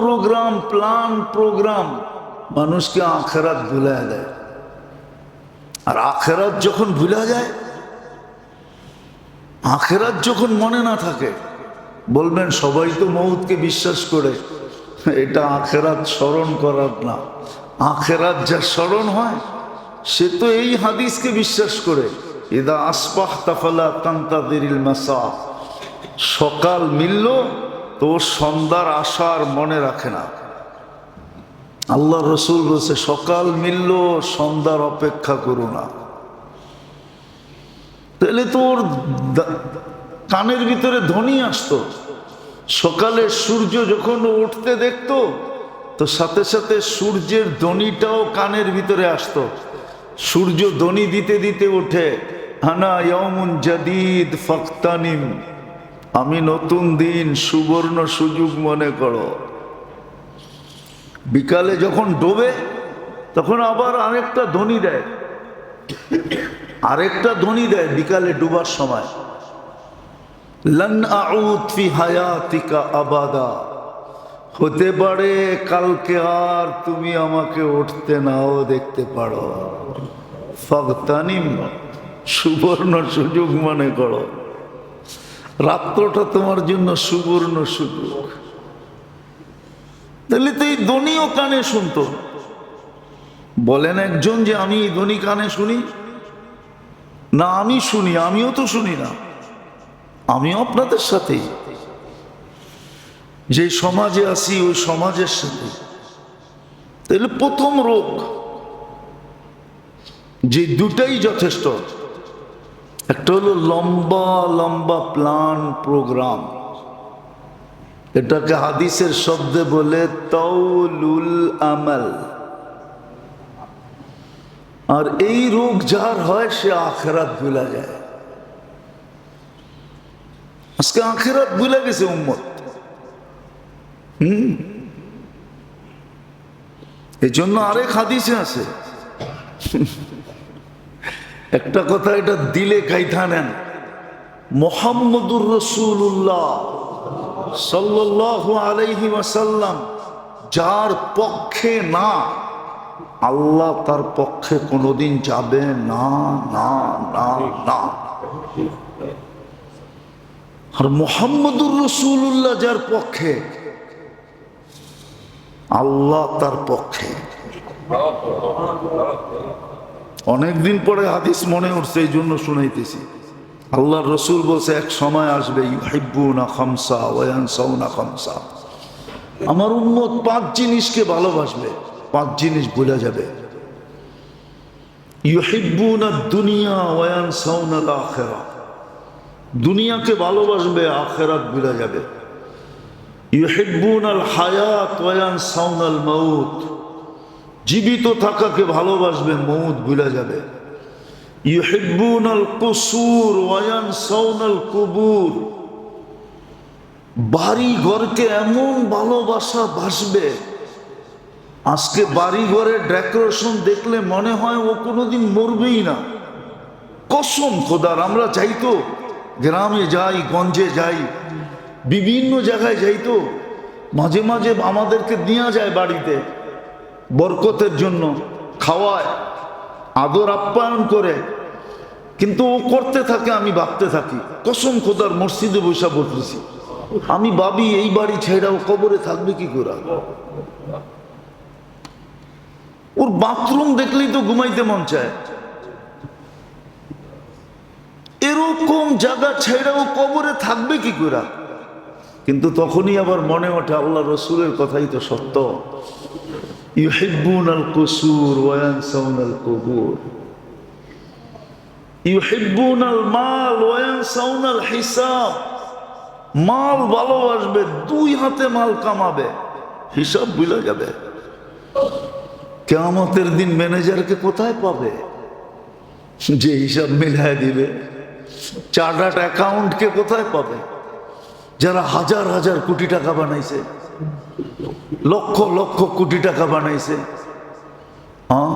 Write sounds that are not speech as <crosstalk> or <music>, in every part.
Programme plan programme মানুষকে আখেরাত ভুলে দেয়। আর আখেরাত যখন ভুলা যায়, আখেরাত যখন মনে না থাকে, বলবেন, সবাই তো মৌতকে বিশ্বাস করে, এটা আখেরাত স্মরণ করার না। আখেরাত যা স্মরণ হয়, সে তো এই হাদিসকে বিশ্বাস করে। এদা আসপাহ তাফালা কান্তাদিরিল মাসা। সকাল মিলল তো সন্ধ্যার আশার মনে রাখে না। আল্লাহ রসুল বলছে, সকাল মিলল, সন্ধ্যার অপেক্ষা করো না। তাহলে তো ওর দা- কানের ভিতরে ধ্বনি আসতো। সকালে সূর্য যখন উঠতে দেখতো, তো সাথে সাথে সূর্যের ধ্বনিটাও কানের ভিতরে আসতো। সূর্য ধ্বনি দিতে দিতে ওঠে হানা ইয়মুন জাদিদ ফক্তানিম। আমি নতুন দিন সুবর্ণ সুযোগ মনে করো। বিকালে যখন ডোবে, তখন আবার আরেকটা ধ্বনি দেয়। আরেকটা ধ্বনি দেয় বিকালে ডুবার সময়। লন আবাদা। হতে পারে কালকে আর তুমি আমাকে উঠতে নাও দেখতে পারো। সুবর্ণ সুযোগ মনে করো। রাত্রটা তোমার জন্য সুবর্ণ সুযোগ। তাহলে তো এই ধ্বনিও কানে শুনতো। বলেন একজন যে আমি এই ধ্বনি কানে শুনি? না, আমি শুনি, আমিও তো শুনি না। আমিও আপনাদের সাথেই যে সমাজে আছি, ওই সমাজের সাথে। তাহলে প্রথম রোগ, যে দুটাই যথেষ্ট। একটা হলো লম্বা লম্বা প্ল্যান প্রোগ্রাম এটাকে হাদিসের শব্দে বলে তৌলুল আমল। আর এই রোগ যার হয়, সে আখেরাত ভুলা যায়। আজকে আখেরাত ভুলে গেছে উম্মত। হুম? এই জন্য আরেক হাদিসে আছে। একটা কথা এটা দিলে কাইথা নেন। মোহাম্মদুর রসুল্লাহ সাল্লাল্লাহু আলাইহি ওয়াসাল্লাম, যার পক্ষে না, আল্লাহ তার পক্ষে কোনোদিন যাবে না না না না। আর মোহাম্মদুর রসুল্লাহ যার পক্ষে, আল্লাহ তার পক্ষে। অনেকদিন পরে হাদিস মনে উঠছে, এই জন্য শুনাইতেছি। আল্লাহ রসুল বলছে, এক সময় আসবে ইউহিব্বু না খামসা ওয়ানসাউ না খামসা। আমার উম্মত পাঁচ জিনিসকে ভালোবাসবে, পাঁচ জিনিস ভুলে যাবে। ইউহিব্বু না দুনিয়া ওয়ানসাউ না আখেরা দুনিয়াকে ভালোবাসবে, আখেরাত ভুলে যাবে। ইউহিব্বুন আল হায়াত ওয়ানসাউন আল মৌত জীবিত থাকাকে ভালোবাসবে, মৌত ভুলে যাবে। ইউহিব্বুন আল কুসুর ওয়ানসাউন আল কুবুর। বাড়ি ঘরকে এমন ভালোবাসা বাসবে। আজকে বাড়ি ঘরের ডেকোরেশন দেখলে মনে হয় ও কোনোদিন মরবেই না। কসম খোদার, আমরা যাই তো, গ্রামে যাই, গঞ্জে যাই, বিভিন্ন জায়গায় যাইতো মাঝে মাঝে আমাদেরকে নেওয়া যায় বাড়িতে। বরকতের জন্য খাওয়ায়, আদর আপ্যায়ন করে। কিন্তু ও করতে থাকে, আমি ভাবতে থাকি, কসম খোদার মসজিদে বৈশা বলতেছি আমি ভাবি, এই বাড়ি ছেড়া ও কবরে থাকবে কি করে? ওর বাথরুম দেখলেই তো ঘুমাইতে মন চায়। এরকম জায়গা ছেড়া ও কবরে থাকবে কি করে? কিন্তু তখনই আবার মনে ওঠে, আল্লাহ রসুলের কথাই তো সত্য। ইউহিব্বুন আল কুসুর ওয়ানসাউন আল কুবুর ইউহিব্বুন আল মাল ওয়ানসাউন আল হিসাব মাল ভালোবাসবে দুই হাতে মাল কামাবে, হিসাব ভুলে যাবে। কেমতের দিন ম্যানেজারকে কোথায় পাবে? যে হিসাব মিলায় দিবে, চার্টার্ড অ্যাকাউন্টকে কোথায় পাবে? যারা হাজার হাজার কোটি টাকা বানাইছে লক্ষ লক্ষ কোটি টাকা বানাইছে। হ্যাঁ?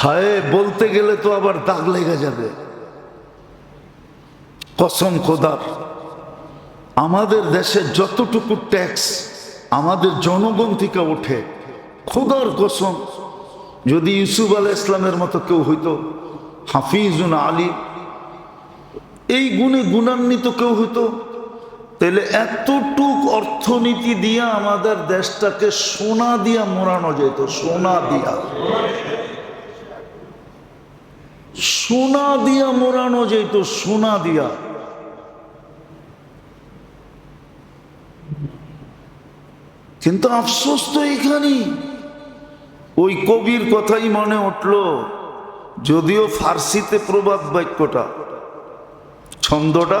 হায়, বলতে গেলে তো আবার দাগ লেগে যাবে। কসম খোদার, আমাদের দেশে যতটুকু ট্যাক্স আমাদের জনগণ থেকে ওঠে, খোদার কসম, যদি ইউসুফ আলাহ ইসলামের মতো কেউ হইতো, হাফিজুন আলী, এই গুণে গুণান্বিত কেউ হইতো তাহলে এতটুক অর্থনীতি দিয়া আমাদের দেশটাকে সোনা দিয়া মোড়ানো যেত, সোনা দিয়া। সোনা দিয়া মোড়ানো যেত, সোনা দিয়া। কিন্তু আফসোস তো এইখানেই। ওই কবির কথাই মনে উঠল, যদিও ফার্সিতে প্রবাদ বাক্যটা, ছন্দটা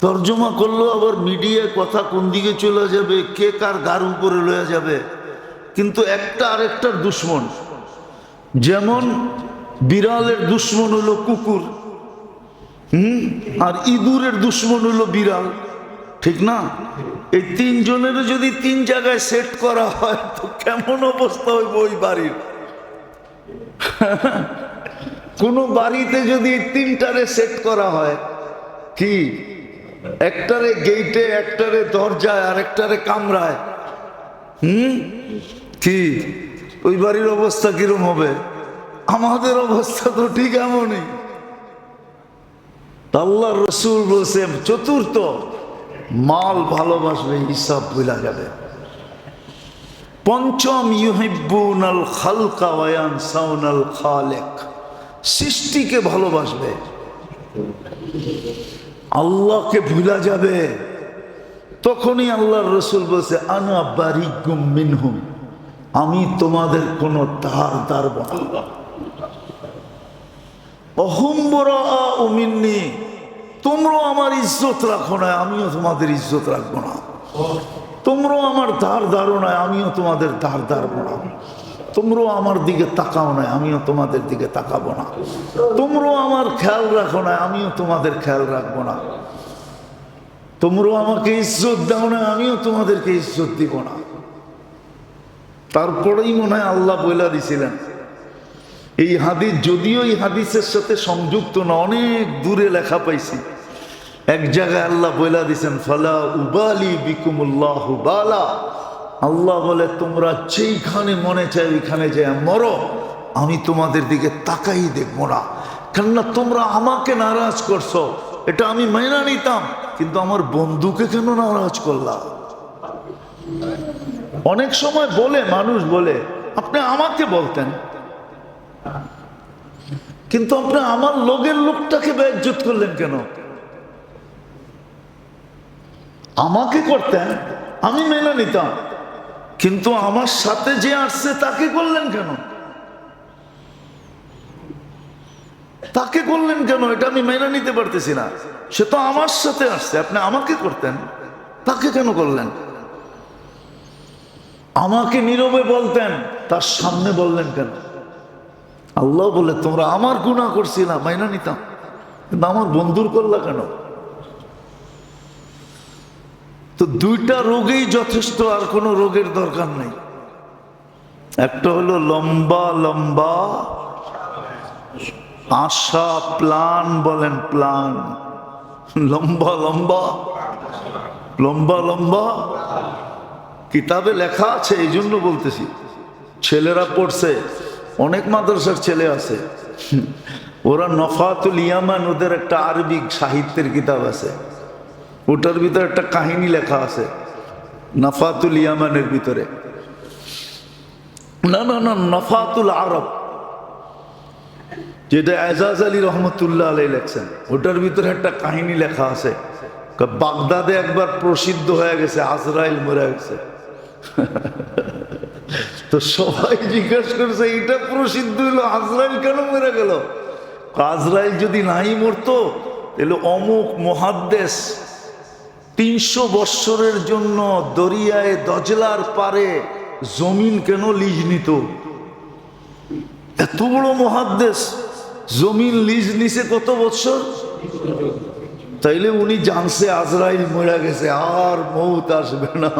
তর্জমা করলেও আবার মিডিয়ায় কথা কোন দিকে চলে যাবে, কে কার গার উপরে লয়ে যাবে। কিন্তু একটা আরেকটার দুশ্মন। যেমন বিড়ালের দুশ্মন হলো কুকুর, হুম? আর ইঁদুরের দুশ্মন হলো বিড়াল, ঠিক না? এই তিনজনের যদি তিন জায়গায় সেট করা হয়, তো কেমন অবস্থা হইব ওই বাড়ির? <laughs> কোনো বাড়িতে যদি তিনটারে সেট করা হয়, কি? একটারে গেইটে, একটারে দরজায় আর একটারে কামরায়। হুম? কি? ওই বাড়ির অবস্থা কিরম হবে? আমাদের অবস্থা তো ঠিক এমনই। আল্লাহ রসুল বলছে, চতুর্থ, মাল ভালোবাসবে, হিসাব ভুলা যাবে। পঞ্চম ইউহিব্বুন আল খালকা ওয়ান সাউনাল খালেক। সৃষ্টিকে ভালোবাসবে। আল্লাহকে ভুলা যাবে। তখনই আল্লাহর রসুল বলছে, আনা বারিগুম মিনহুম। আমি তোমাদের কোনো তার দারব না। অহম্বরা উমিন্নি তোমরাও আমার ইজ্জত রাখো না, আমিও তোমাদের ইজ্জত রাখব না। তোমরাও আমার ধার ধারো না আমিও তোমাদের ধার ধারবো না তোমরাও আমার দিকে তাকাও না, আমিও তোমাদের দিকে তাকাবো না। তোমরাও আমার খেয়াল রাখো না, আমিও তোমাদের খেয়াল রাখব না। তোমরাও আমাকে ইজ্জত দাও না, আমিও তোমাদেরকে ইজ্জত দিব না। তারপরেই মনে হয় আল্লাহ বইলা দিছিলেন। এই হাদিস, যদিও এই হাদিসের সাথে সংযুক্ত না, অনেক দূরে লেখা পাইছি। এক জায়গায় আল্লাহ বইলা দিছেন, ফালা উবালি বিকুমুল্লাহ বালা। আল্লাহ বলে, তোমরা যেইখানে মনে চাই ওইখানে যে মরো। আমি তোমাদের দিকে তাকাই দেখব না। কেননা তোমরা আমাকে নারাজ করছ। এটা আমি মাইনা নিতাম, কিন্তু আমার বন্ধুকে কেন নারাজ করলাম অনেক সময় বলে, মানুষ বলে, আপনি আমাকে বলতেন। কিন্তু আপনি আমার লোকের লোকটাকে বেজ্জত করলেন কেন? আমাকে করতেন। আমি মেনে নিতাম। কিন্তু আমার সাথে যে আসছে, তাকে করলেন কেন? তাকে করলেন কেন? এটা আমি মেনে নিতে পারতেছি না। সে তো আমার সাথে আসছে, আপনি আমাকে করতেন, তাকে কেন করলেন? আমাকে নীরবে বলতেন, তার সামনে বললেন কেন? আল্লাহ বলে, তোমরা আমার গুণা করছি না মাইনা নিতাম। কিন্তু আমার বন্ধুর করলা কেন? তো দুইটা রোগেই যথেষ্ট, আর কোনো রোগের দরকার নেই। একটা হলো লম্বা লম্বা আশা প্লান বলেন প্লান। লম্বা লম্বা লম্বা লম্বা। কিতাবে লেখা আছে, এই জন্য বলতেছি। ছেলেরা পড়ছে, অনেক মাদ্রাসার ছেলে আছে। ওরা নফাতুল ইয়ামান, ওদের একটা আরবিক সাহিত্যের কিতাব আছে। ওটার ভিতরে একটা কাহিনী লেখা আছে, নফাতুল ইয়ামানের ভিতরে। না না না, নফাতুল আরব, যেটা এজাজ আলী রহমতুল্লাহ আলাই লেখছেন, ওটার ভিতরে একটা কাহিনী লেখা আছে। বাগদাদে একবার প্রসিদ্ধ হয়ে গেছে, আজরাইল মরে গেছে। তো সবাই জিজ্ঞাসা করছে এটা প্রসিদ্ধ হলো, আজরাইল কেন মরে গেল? আজরাইল যদি নাই মরতো, তাহলে অমুক মহাদ্দেশ তিনশো বৎসরের জন্য দরিয়ায় দজলার পারে জমিন কেন লিজ নিত? এত বড় মহাদ্দেশ। জমিন লিজ নিছে কত বৎসর? তাইলে উনি জানছে আজরাইল মরা গেছে, আর মৌত আসবে না।